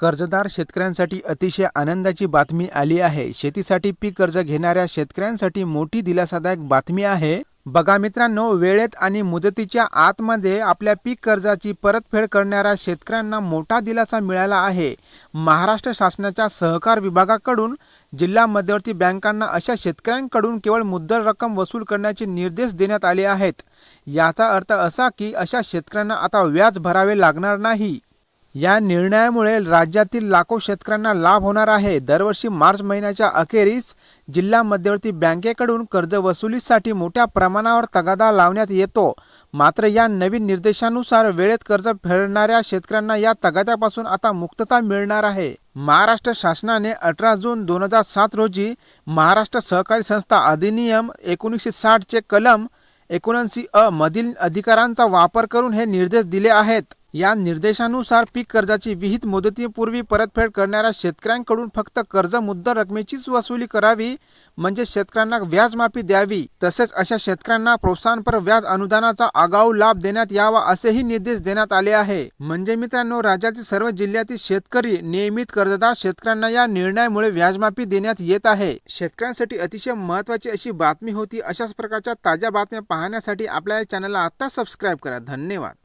कर्जदार शेतकऱ्यांसाठी अतिशय आनंदाची बातमी आली आहे. शेतीसाठी पीक कर्ज घेणाऱ्या शेतकऱ्यांसाठी मोठी दिलासादायक बातमी आहे. बघा मित्रांनो वेळेत आणि मुदतीच्या आतमध्ये आपल्या पीक कर्जाची परतफेड करणाऱ्या शेतकऱ्यांना मोठा दिलासा मिळाला आहे. महाराष्ट्र शासनाच्या सहकार विभागाकडून जिल्हा मध्यवर्ती बँकांना अशा शेतकऱ्यांकडून केवळ मुद्दल रक्कम वसूल करण्याचे निर्देश देण्यात आले आहेत. याचा अर्थ असा की अशा शेतकऱ्यांना आता व्याज भरावे लागणार नाही. या निर्णयामुळे राज्यातील लाखो शेतकऱ्यांना लाभ होणार आहे. दरवर्षी मार्च महिन्याच्या अखेरीस जिल्हा मध्यवर्ती बँकेकडून कर्ज वसुलीसाठी मोठ्या प्रमाणावर तगादा लावण्यात येतो. मात्र या नवीन निर्देशानुसार वेळेत कर्ज फेडणाऱ्या शेतकऱ्यांना या तगाद्यापासून आता मुक्तता मिळणार आहे. महाराष्ट्र शासनाने अठरा जून दोन हजार सात रोजी महाराष्ट्र सहकारी संस्था अधिनियम एकोणीसशे साठचे कलम एकोणऐंशी अ मधील अधिकारांचा वापर करून हे निर्देश दिले आहेत. या निर्देशानुसार पीक कर्जाची विहित मुदतीपूर्वी परतफेड करणाऱ्या शेतकऱ्यांकडून फक्त कर्ज मुद्दल रकमेचीच वसुली करावी म्हणजे शेतकऱ्यांना व्याजमाफी द्यावी तसेच अशा शेतकऱ्यांना प्रोत्साहनपर व्याज अनुदानाचा आगाऊ लाभ देण्यात यावा असेही निर्देश देण्यात आले आहे. म्हणजे मित्रांनो राज्यातील सर्व जिल्ह्यातील शेतकरी नियमित कर्जदार शेतकऱ्यांना या निर्णयामुळे व्याजमाफी देण्यात येत आहे. शेतकऱ्यांसाठी अतिशय महत्त्वाची अशी बातमी होती अशाच प्रकारच्या ताज्या बातम्या पाहण्यासाठी आपल्या या चॅनलला आता सबस्क्राईब करा. धन्यवाद.